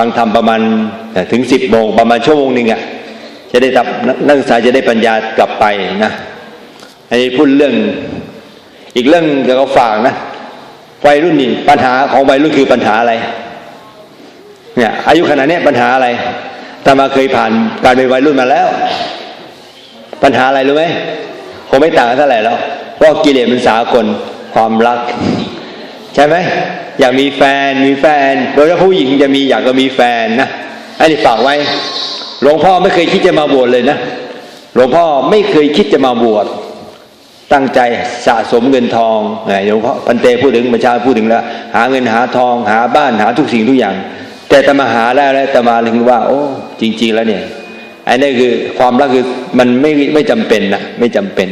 ฟังธรรมประมาณถึงสิบโมงประมาณชั่วโมงหนึ่งอะจะได้ทับนักศึกษาจะได้ปัญญากลับไปนะอันนี้พูดเรื่อง อีกเรื่องเกี่ยวกับฝากนะวัยรุ่นนี่ปัญหาของวัยรุ่นคือปัญหาอะไร เนี่ยอายุขนาดนี้ปัญหาอะไรตามาเคยผ่านการเป็นวัยรุ่นมาแล้ว ปัญหาอะไรรู้ไหมคงไม่ต่างกันเท่าไหร่แล้วเพราะกิเลสมันสากลความรัก ใช่ไหม อยากมีแฟนมีแฟนโดยเฉพาะผู้หญิงจะมีอยากก็มีแฟนนะอันนี้ฝากไว้หลวงพ่อไม่เคยคิดจะมาบวชเลยนะหลวงพ่อไม่เคยคิดจะมาบวชตั้งใจสะสมเงินทองไงหลวงพ่อพันเตพูดถึงประชาพูดถึงแล้วหาเงินหาทองหาบ้านหาทุกสิ่งทุกอย่าง แต่ตมาหาได้แล้วตมาถึงว่า โอ้จริง ๆ แล้วเนี่ยไอ้นี่คือความรักคือมันไม่ไม่จำเป็นนะไม่จำเป็น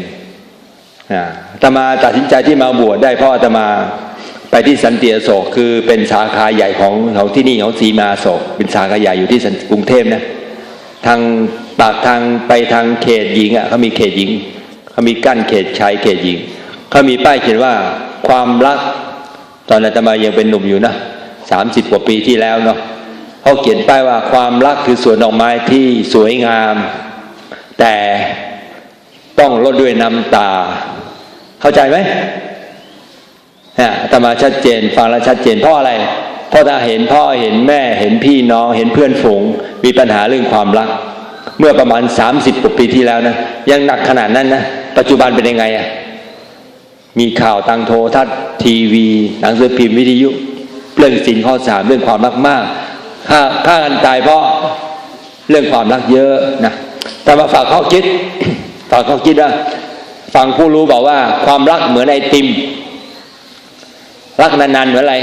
อ่าตมาตัดสินใจที่มาบวชได้เพราะอตมา ไปที่สันติโศกคือเป็นสาขาใหญ่ของเของที่นี่เของสีมาโศก เป็นสาขาใหญ่อยู่ที่กรุงเทพนะทางปากทางไปทางเขตหญิงอะเขามีเขตหญิงเขามีกั้นเขตชายเขตหญิงเขามีป้ายเขียนว่าความรัก ตอนอาตมายังเป็นหนุ่มอยู่นะสามสิบกว่าปีที่แล้วเนาะเขาเขียนป้ายว่าความรักคือสวนดอกไม้ที่สวยงาม แต่ต้องลดด้วยน้ำตา เข้าใจไหม ตมาชัดเจนฟังแล้วชัดเจนเพราะอะไร เพราะถ้าเห็นพ่อเห็นแม่เห็นพี่น้องเห็นเพื่อนฝูง มีปัญหาเรื่องความรัก เมื่อประมาณ 30กว่าปีที่แล้วนะยังหนักขนาดนั้นนะปัจจุบันเป็นยังไงอะมีข่าวทางโทรทัศน์ทีวี หนังสือพิมพ์วิทยุเรื่องสินข้อสามเรื่องความรักมากฆ่าฆ่ากันตายเพราะเรื่องความรักเยอะนะแต่มาฝากข้อคิดฝากข้อคิดว่าฟังผู้รู้บอกว่าความรักเหมือนไอติม รักนานๆเหมือนอะไร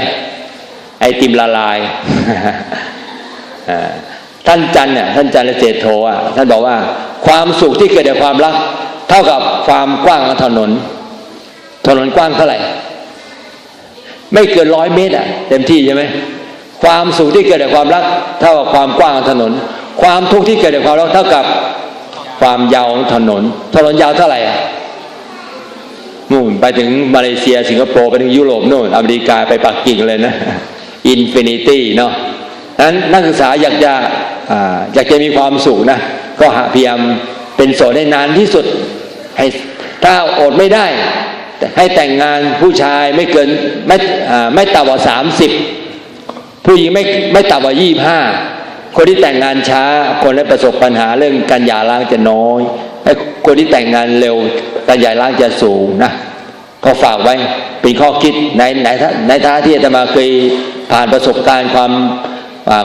ไอติมละลายท่านจันเนี่ยท่านจันร์เศรษโทอะท่านบอกว่า ความสุขที่เกิดจากความรัก เท่ากับความกว้างของถนน ถนนกว้างเท่าไหร่ ไม่เกินร้อยเมตรอะเต็มที่ใช่ไหมความสุขที่เกิดจากความรัก เท่ากับความกว้างของถนน ความทุกข์ที่เกิดจากความรักเท่ากับความยาวของถนน ถนนยาวเท่าไหร่อะ นู่นไปถึงมาเลเซียสิงคโปร์ไปถึงยุโรปนู่นอเมริกาไปปักกิ่งเลยนะอินฟินิตี้เนาะนั้นนักศึกษาอยากจะอยากจะมีความสุขนะ ก็หาพยายามเป็นโสดได้นานที่สุดให้ถ้าอดไม่ได้ ให้แต่งงานผู้ชายไม่เกินไม่ไม่ต่ำกว่าสามสิบผู้หญิงไม่ไม่ต่ำกว่ายี่ห้าคนที่แต่งงานช้า คนที่ประสบปัญหาเรื่องการหย่าร้างจะน้อย ไอ้คนที่แต่งงานเร็วการหย่ร้างจะสูงนะก็ฝากไว้เป็นข้อคิดในในท่าในท่าที่อาตมาเคยผ่านประสบการณ์ความ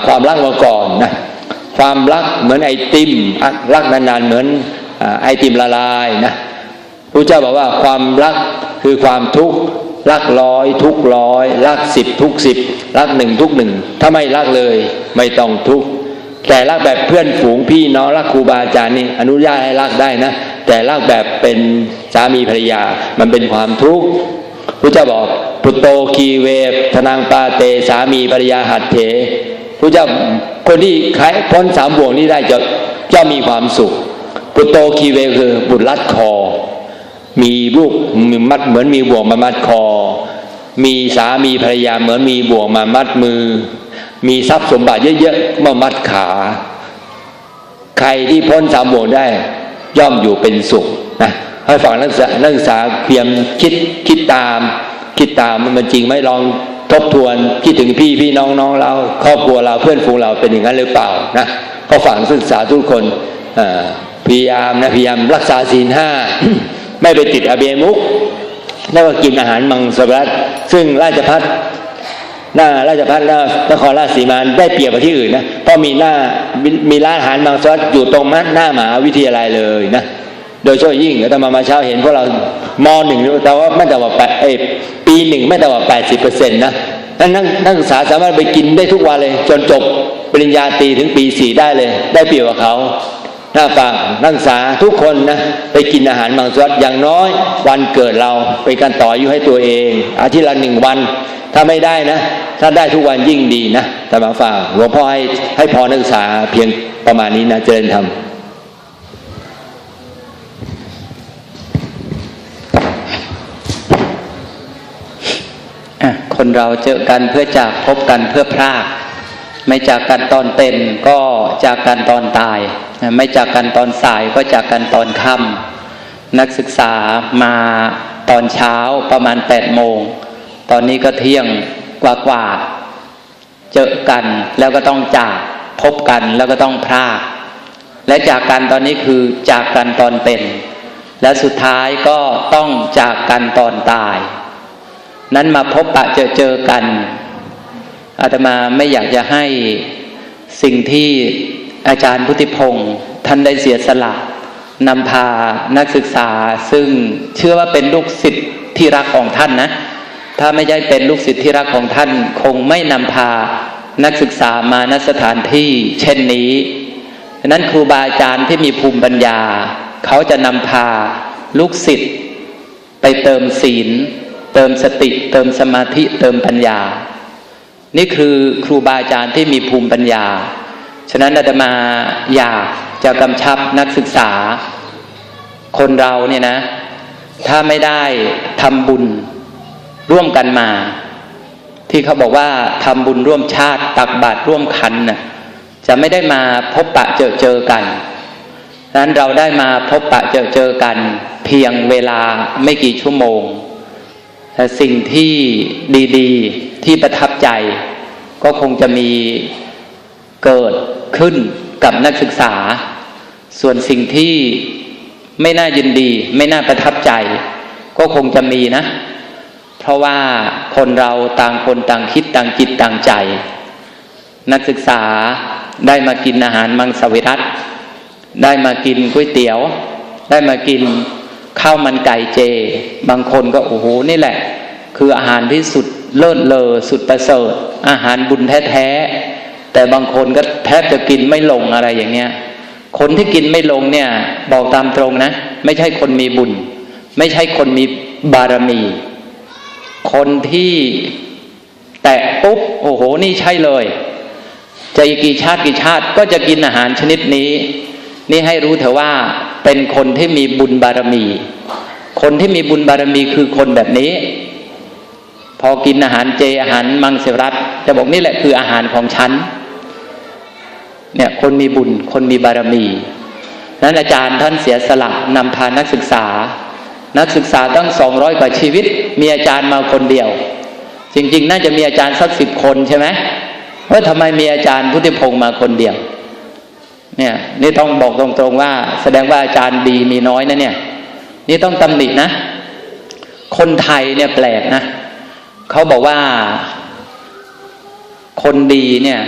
ความรักมาก่อนนะความรักเหมือนไอติมรักนานๆเหมือนอไอติมละลายนะพระเจ้าบอกว่าความรักคือความทุกข์รักร้อยทุกร้อยรักสิบทุกสิบรักหนึ่งทุกหนึ่งถ้าไม่รักเลยไม่ต้องทุกข์ แต่รักแบบเพื่อนฝูงพี่น้องรักครูบาอาจารย์นี่อนุญาตให้รักได้นะ แต่รักแบบเป็นสามีภรรยา มันเป็นความทุกข์พระเจ้าบอกพุตโตคีเวฟธนังปาเตสามีภรรยาหัดเถพระเจ้าคนที่ขายพ้นสามบ่วงนี้ได้จะจะมีความสุขพุตโตคีเวคือบุตรลัดคอ มีลูกมีมัดเหมือนมีบ่วงมามัดคอ มีสามีภรรยาเหมือนมีบ่วงมามัดมือ มีทรัพย์สมบัติเยอะๆมามัดขา ใครที่พ้นสามบ่วงได้ย่อมอยู่เป็นสุขนะให้ฝั่งนักศึกษานักศึกษาเพียงคิดคิดตาม คิดตามมันจริงไหมลองทบทวนคิดถึงพี่พี่น้องน้องเรา ครอบครัวเราเพื่อนฝูงเราเป็นอย่างนั้นหรือเปล่านะก็ฝั่งนักศึกษาทุกคนพยายามนะพยายามรักษาศีลห้าไม่ไปติดอเบมุกแล้วก็กินอาหารมังสวิรัตซึ่งราชพัฒ หน้าราชพัฒน์นครราชสีมาได้เปรียบกว่าที่อื่นนะเพราะมีหน้ามีร้านอาหารมังสวิรัตอยู่ตรงหน้ามหาวิทยาลัยเลยนะโดยเฉพาะยิ่งอาตมามาเช้าเห็นพวกเรามหนึ่งแต่ว่าไม่แต่ว่าแปดเอปีหนึ่งไม่แต่ว่าแปดสิบเปอร์เซ็นต์นะนั่นนักศึกษาสามารถไปกินได้ทุกวันเลย จนจบปริญญาตรีถึงปีสี่ได้เลย ได้เปรียบกว่าเขาหน้าฝากนักศึกษาทุกคนนะไปกินอาหารมังสวิรัตอย่างน้อย วันเกิดเราเป็นการต่ออายุให้ตัวเอง อาทิตย์ละหนึ่งวัน ถ้าไม่ได้นะ ถ้าได้ทุกวันยิ่งดีนะแต่มาฝากหลวงพ่อให้ให้พอนักศึกษาเพียงประมาณนี้นะเจริญธรรมคนเราเจอกันเพื่อจากพบกันเพื่อพรากไม่จากกันตอนเป็นก็จากกันตอนตาย ไม่จากกันตอนสายก็จากกันตอนค่ำนักศึกษามาตอนเช้าประมาณ8ปดโมง ตอนนี้ก็เที่ยงกว่ากว่าเจอกันแล้วก็ต้องจากพบกันแล้วก็ต้องพรากและจากกันตอนนี้คือจากกันตอนเป็น และสุดท้ายก็ต้องจากกันตอนตาย นั้นมาพบปะเจอเจอกันอาตมาไม่อยากจะให้สิ่งที่อาจารย์พุทธิพงศ์ท่านได้เสียสละนำพานักศึกษา ซึ่งเชื่อว่าเป็นลูกศิษย์ที่รักของท่านนะ ถ้าไม่ใช่เป็นลูกศิษย์ที่รักของท่าน คงไม่นำพานักศึกษามาณสถานที่เช่นนี้ฉะนั้นครูบาอาจารย์ที่มีภูมิปัญญา เขาจะนำพาลูกศิษย์ไปเติมศีล เติมสติ เติมสมาธิ เติมปัญญา นี่คือครูบาอาจารย์ที่มีภูมิปัญญา ฉะนั้นอาตมาอยากจะกำชับนักศึกษา คนเราเนี่ยนะ ถ้าไม่ได้ทำบุญ ร่วมกันมา ที่เขาบอกว่าทำบุญร่วมชาติตักบาตรร่วมคันน่ะจะไม่ได้มาพบปะเจอเจอกันดังนั้นเราได้มาพบปะเจอเจอกัน เพียงเวลาไม่กี่ชั่วโมงแต่สิ่งที่ดีๆที่ประทับใจ ก็คงจะมีเกิดขึ้นกับนักศึกษา ส่วนสิ่งที่ไม่น่ายินดี ไม่น่าประทับใจ ก็คงจะมีนะ เพราะว่าคนเราต่างคนต่างคิดต่างจิตต่างใจ นักศึกษาได้มากินอาหารมังสวิรัตได้มากินก๋วยเตี๋ยว ได้มากินข้าวมันไก่เจ บางคนก็โอ้โหนี่แหละ คืออาหารที่สุดเลิศเลอสุดประเสริฐ อาหารบุญแท้ๆแต่บางคนก็แทบจะกินไม่ลงอะไรอย่างเงี้ยคนที่กินไม่ลงเนี่ย บอกตามตรงนะ ไม่ใช่คนมีบุญ ไม่ใช่คนมีบารมี คนที่แตะปุ๊บโอ้โหนี่ใช่เลยจะกกี่ชาติกี่ชาติก็จะกินอาหารชนิดนี้ นี่ให้รู้เถอะว่าเป็นคนที่มีบุญบารมี คนที่มีบุญบารมีคือคนแบบนี้ พอกินอาหารเจอาหารมังสวิรัตจะบอกนี่แหละคืออาหารของฉันเนี่ยคนมีบุญคนมีบารมี นั้นอาจารย์ท่านเสียสละนำพานักศึกษา นักศึกษาตั้งสองร้อยกว่าชีวิต มีอาจารย์มาคนเดียว จริง ๆ น่าจะมีอาจารย์สักสิบคนใช่ไหมว่าทำไมมีอาจารย์พุทธิพงศ์มาคนเดียว เนี่ยนี่ต้องบอกตรงๆว่า แสดงว่าอาจารย์ดีมีน้อยนะเนี่ย นี่ต้องตำหนินะ คนไทยเนี่ยแปลกนะเขาบอกว่าคนดีเนี่ย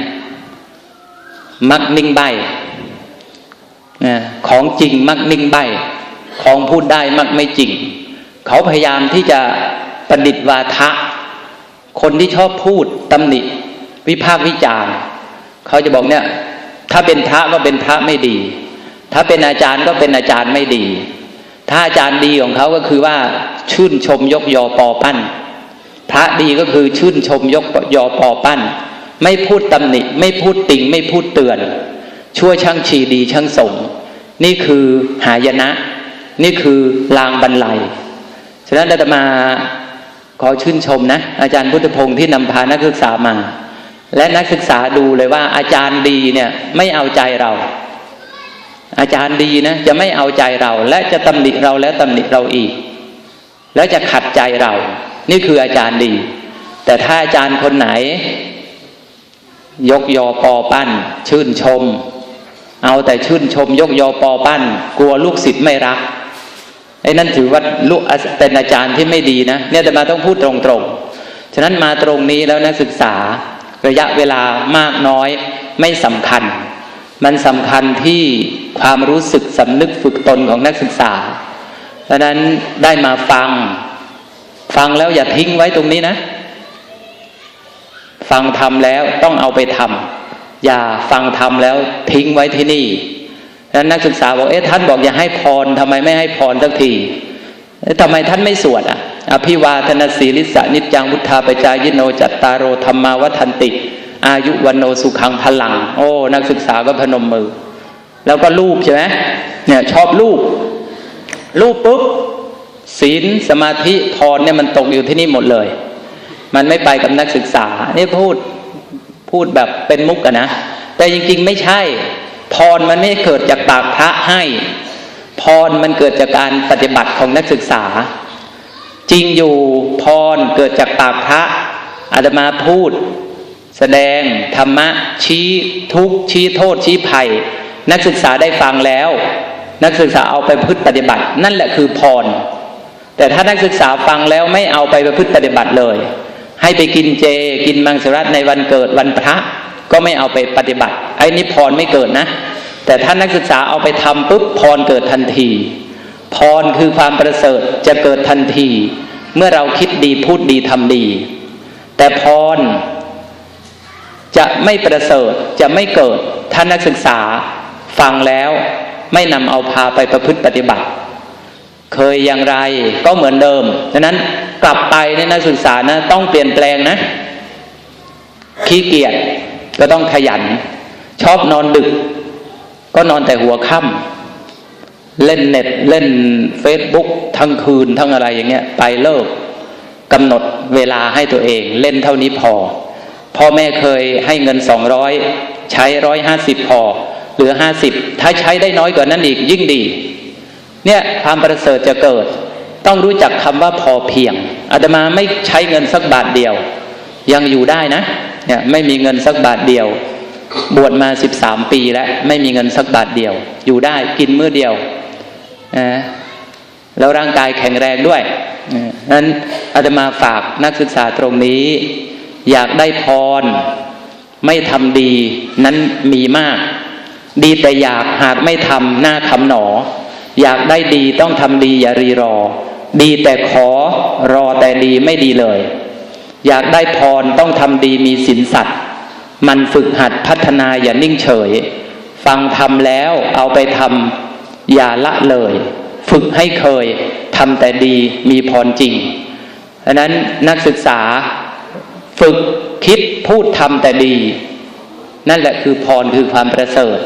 มักนิ่งใบนะของจริงมักนิ่งใบ ของพูดได้มักไม่จริง เขาพยายามที่จะประดิษฐ์วาทะ คนที่ชอบพูดตำหนิ วิพากษ์วิจารณ์เขาจะบอกเนี่ย ถ้าเป็นพระก็เป็นพระไม่ดี ถ้าเป็นอาจารย์ก็เป็นอาจารย์ไม่ดี ถ้าอาจารย์ดีของเขาก็คือว่าชื่นชมยกยอปอปั้น พระดีก็คือชื่นชมยกยอปอปั้น ไม่พูดตำหนิ ไม่พูดติงไม่พูดเตือน ชั่วช่างชีดีช่างสงนี่คือหายนะ นี่คือลางบรรลัย ฉะนั้นอาตมาขอชื่นชมนะ อาจารย์พุทธพงศ์ที่นำพานักศึกษามา และนักศึกษาดูเลยว่า อาจารย์ดีเนี่ยไม่เอาใจเรา อาจารย์ดีนะจะไม่เอาใจเรา และจะตำหนิเราและตำหนิเราอีก และจะขัดใจเรา นี่คืออาจารย์ดี แต่ถ้าอาจารย์คนไหน ยกยอปอปั้น ชื่นชม เอาแต่ชื่นชม ยกยอปอปั้น กลัวลูกศิษย์ไม่รัก ไอ้นั่นถือว่าลูกเป็นอาจารย์ที่ไม่ดีนะ เนี่ยแต่มาต้องพูดตรงๆ ฉะนั้นมาตรงนี้แล้วนักศึกษาระยะเวลามากน้อยไม่สำคัญ มันสำคัญที่ความรู้สึกสำนึกฝึกตนของนักศึกษาดังนั้นได้มาฟัง ฟังแล้วอย่าทิ้งไว้ตรงนี้นะ ฟังทำแล้วต้องเอาไปทำอย่าฟังทำแล้วทิ้งไว้ที่นี่ แล้วนักศึกษาบอกเอ๊ะท่านบอกอย่าให้พรทำไมไม่ให้พรสักทีทำไมท่านไม่สวดอะอภิวาทนาสีลิสานิจังวุทธาปจายโนจัตตารโรธรรมาวัฒนติ อายุวันโนสุขังพลัง โอ้ นักศึกษาก็พนมมือ แล้วก็รูปใช่ไหมเนี่ยชอบรูป รูปปุ๊บศีลสมาธิพรเนี่ยมันตกอยู่ที่นี่หมดเลย มันไม่ไปกับนักศึกษา นี่พูดพูดแบบเป็นมุกอะนะ แต่จริงๆไม่ใช่ พรมันไม่เกิดจากปากพระให้ พรมันเกิดจากการปฏิบัติของนักศึกษา จริงอยู่พรเกิดจากปากพระอาตมาพูด แสดงธรรมะ ชี้ทุกข์ชี้โทษชี้ภัย นักศึกษาได้ฟังแล้ว นักศึกษาเอาไปพฤติปฏิบัติ นั่นแหละคือพร แต่ถ้านักศึกษาฟังแล้วไม่เอาไปประพฤติปฏิบัติเลย ให้ไปกินเจกินมังสวิรัตในวันเกิดวันพระ ก็ไม่เอาไปปฏิบัติ ไอ้นี่พรไม่เกิดนะ แต่ถ้านักศึกษาเอาไปทำปุ๊บพรเกิดทันที พรคือความประเสริฐจะเกิดทันที เมื่อเราคิดดีพูดดีทำดี แต่พรจะไม่ประเสริฐจะไม่เกิดถ้านักศึกษาฟังแล้วไม่นำเอาพาไปประพฤติปฏิบัติ เคยอย่างไรก็เหมือนเดิมดังนั้นกลับไปในนักศึกษานะ ต้องเปลี่ยนแปลงนะขี้เกียจ ก็ต้องขยัน ชอบนอนดึก ก็นอนแต่หัวค่ำเล่นเน็ตเล่นเฟซบุ๊กทั้งคืนทั้งอะไรอย่างเงี้ย ไปเลิกกำหนดเวลาให้ตัวเอง เล่นเท่านี้พอพ่อแม่เคยให้เงินสองร้อยใช้ร้อยห้าสิบพอเหลือห้าสิบถ้าใช้ได้น้อยกว่านั้นอีกยิ่งดี เนี่ยความประเสริฐจะเกิด ต้องรู้จักคำว่าพอเพียงอาตมาไม่ใช้เงินสักบาทเดียว ยังอยู่ได้นะ เนี่ยไม่มีเงินสักบาทเดียว บวชมาสิบสามปีแล้วไม่มีเงินสักบาทเดียว อยู่ได้กินมื้อเดียวนะแล้วร่างกายแข็งแรงด้วยนั้นอาตมาฝากนักศึกษาตรงนี้ อยากได้พร ไม่ทำดีนั้นมีมาก ดีแต่อยากหากไม่ทำหน้าคำหนอ อยากได้ดีต้องทำดีอย่ารีรอ ดีแต่ขอรอแต่ดีไม่ดีเลย อยากได้พรต้องทำดีมีศีลสัตว์ มันฝึกหัดพัฒนาอย่านิ่งเฉย ฟังทำแล้วเอาไปทำอย่าละเลย ฝึกให้เคยทำแต่ดีมีพรจริงดังนั้นนักศึกษาฝึกคิดพูดทำแต่ดี นั่นแหละคือพรคือความประเสริฐ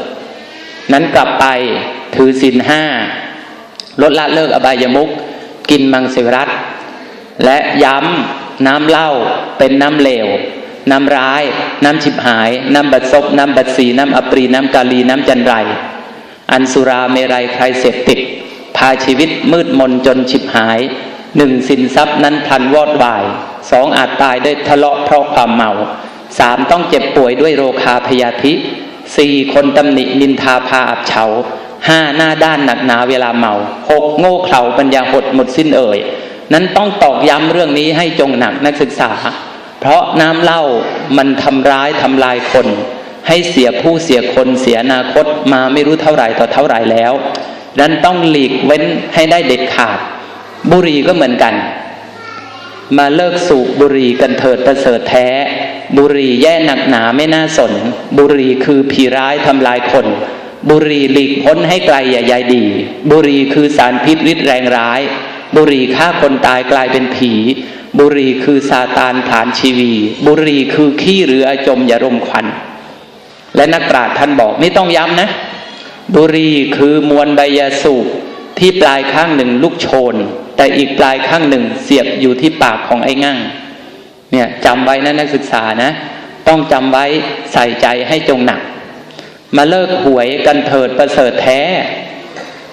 นั้นกลับไปถือศีลห้าลดละเลิกอบายมุขกินมังสวิรัตและย้ำ น้ำเหล้าเป็นน้ำเหลว น้ำร้าย น้ำฉิบหาย น้ำบัดซบ น้ำบัดสี น้ำอปรี น้ำกาลี น้ำจันไร อันสุราเมรัยใครเสพติด พาชีวิตมืดมนจนฉิบหาย หนึ่งสินทรัพย์นั้นพันวอดวาย สองอาจตายด้วยทะเลาะเพราะความเมา สามต้องเจ็บป่วยด้วยโรคาพยาธิสี่คนตำหนินินทาพาอับเฉาห้าหน้าด้านหนักหนาเวลาเมาหกโง่เขลาปัญญาหดหมดสิ้นเอ่ย นั้นต้องตอกย้ำเรื่องนี้ให้จงหนักนักศึกษา เพราะน้ำเหล้ามันทำร้ายทำลายคน ให้เสียผู้เสียคนเสียอนาคตมาไม่รู้เท่าไหร่ต่อเท่าไหร่แล้วนั้นต้องหลีกเว้นให้ได้เด็ดขาด บุหรี่ก็เหมือนกัน มาเลิกสูบบุหรี่กันเถิดประเสริฐแท้ บุหรี่แย่หนักหนาไม่น่าสน บุหรี่คือผีร้ายทำลายคน บุหรี่หลีกพ้นให้ไกลอย่าใยดี บุหรี่คือสารพิษริดแรงร้าย บุหรี่ฆ่าคนตายกลายเป็นผี บุหรี่คือซาตานฐานชีวี บุหรี่คือขี้หรืออาจมอย่ารมควัน และนักปราชญ์ท่านบอกนี่ต้องย้ำนะ บุหรี่คือมวลใบยาสูบที่ปลายข้างหนึ่งลูกโชน แต่อีกปลายข้างหนึ่งเสียบอยู่ที่ปากของไอ้งั่ง เนี่ยจำไว้นะนักศึกษานะ ต้องจำไว้ใส่ใจให้จงหนัก มาเลิกหวยกันเถิดประเสริฐแท้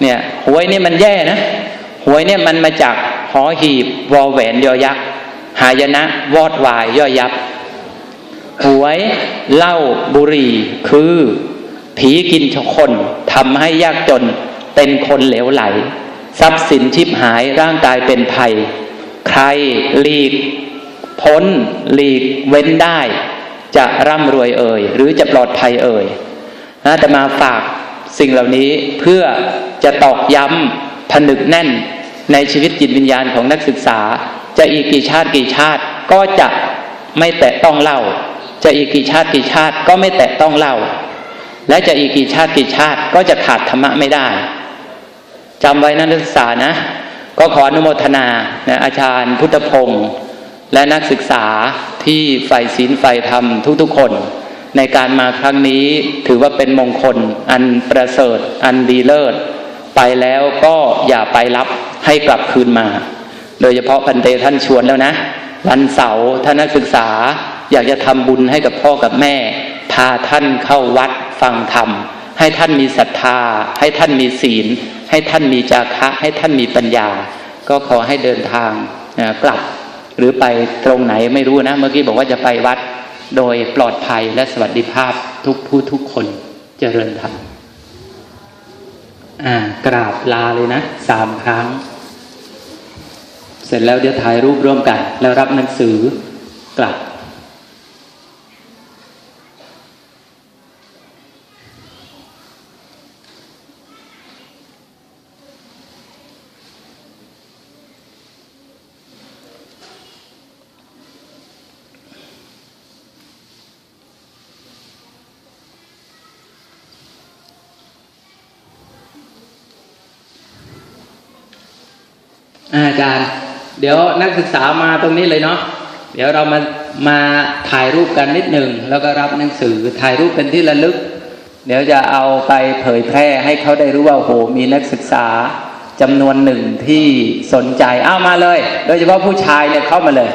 เนี่ยหวยนี่มันแย่นะ หวยเนี่ยมันมาจากหอหีบวอแหวนยอยักษ์หายนะ วอดวายย่อยับ หวยเหล้าบุหรี่คือ ผีกินชคนทำให้ยากจนเป็นคนเหลวไหล ทรัพย์สินชิบหายร่างกายเป็นภัย ใครหลีก พ้นหลีกเว้นได้ จะร่ำรวยเอ่ย หรือจะปลอดภัยเอ่ยนะแต่มาฝากสิ่งเหล่านี้เพื่อจะตอกย้ำผนึกแน่น ในชีวิตจิตวิญญาณของนักศึกษา จะอีกกี่ชาติกี่ชาติก็จะไม่แตะต้องเล่า จะอีกกี่ชาติกี่ชาติก็ไม่แตะต้องเล่า และจะอีกกี่ชาติกี่ชาติก็จะขาดธรรมะไม่ได้จำไว้นะนักศึกษานะ ก็ขออนุโมทนานะอาจารย์พุทธพงศ์และนักศึกษาที่ใฝ่ศีลใฝ่ธรรมทุกๆคน ในการมาครั้งนี้ถือว่าเป็นมงคล อันประเสริฐ อันดีเลิศ ไปแล้วก็อย่าไปรับ ให้กลับคืนมา โดยเฉพาะพันเตท่านชวนแล้วนะ วันเสาร์ท่านนักศึกษาอยากจะทำบุญให้กับพ่อกับแม่ พาท่านเข้าวัดฟังธรรม ให้ท่านมีศรัทธา ให้ท่านมีศีล ให้ท่านมีจาคะ ให้ท่านมีปัญญา ก็ขอให้เดินทางกลับ หรือไปตรงไหนไม่รู้นะ เมื่อกี้บอกว่าจะไปวัดโดยปลอดภัยและสวัสดิภาพทุกผู้ทุกคนเจริญธรรมอ่ากราบลาเลยนะสามครั้ง เสร็จแล้วเดี๋ยวถ่ายรูปร่วมกัน แล้วรับหนังสือกลับ อาอาจารย์ เดี๋ยวนักศึกษามาตรงนี้เลยเนาะเดี๋ยวเรามามาถ่ายรูปกันนิดหนึ่งแล้วก็รับหนังสือถ่ายรูปเป็นที่ระลึก เดี๋ยวจะเอาไปเผยแพร่ให้เขาได้รู้ว่าโหมีนักศึกษาจำนวนหนึ่งที่สนใจอ้าวมาเลย โดยเฉพาะผู้ชายเนี่ยเข้ามาเลย